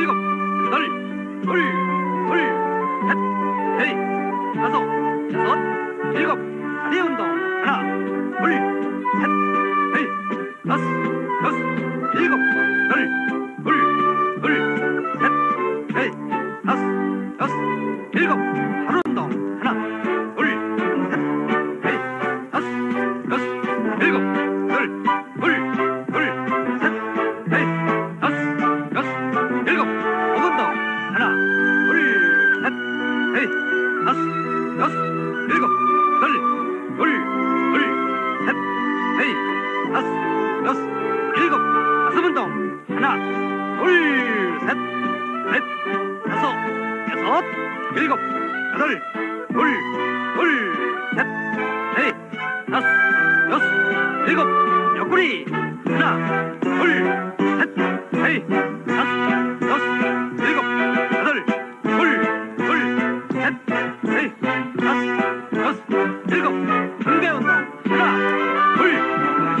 일곱, 여덟, 둘, 둘, 셋, 넷, 다섯, 여섯, 일곱, 다리 운동. 하나, 둘, 셋, 넷, 다섯, 여섯, 일곱, 여덟, 둘, 둘, 셋, 넷, 다섯, 여섯, 일곱, 다리 운동. 하나, 둘, 셋, 넷, 다섯, 여섯, 일곱, 여덟, 둘, 둘, 셋, 넷. 둘셋넷 다섯 여섯 일곱 둘둘둘셋넷 다섯 여섯 일곱 가슴 운동 하나 둘 셋 넷 다섯 여섯 일곱 여덟 둘 둘셋넷 다섯 여섯 일곱 옆구리. 하나 둘 여섯 일곱 등배 운동 하나 둘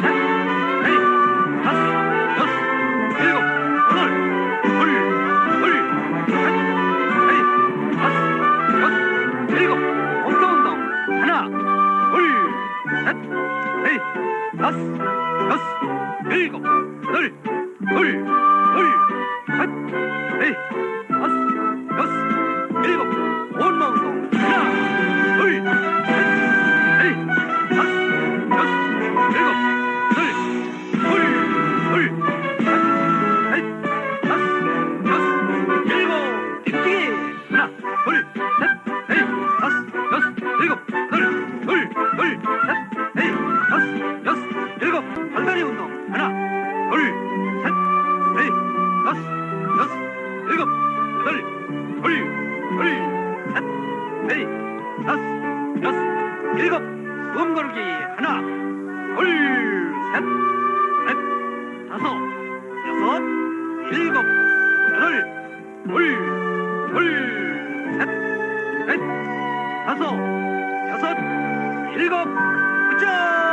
셋 넷 다섯 여섯 일곱 여덟 둘 둘 셋 넷 다섯 여섯 일곱. 엉덩 운동? 하나 둘 셋 넷 다섯 여섯 일곱 여덟 둘 둘 셋 넷 다섯 여섯 여섯 일곱 발다리 운동. 하나 둘 셋 넷 다섯 여섯 일곱 여덟 둘 둘 셋 넷 다섯 여섯 일곱. 숨 고르기. 하나 둘 셋 넷 다섯 여섯 일곱 여덟 둘 둘 셋 넷 다섯 여섯 일곱. 굿잡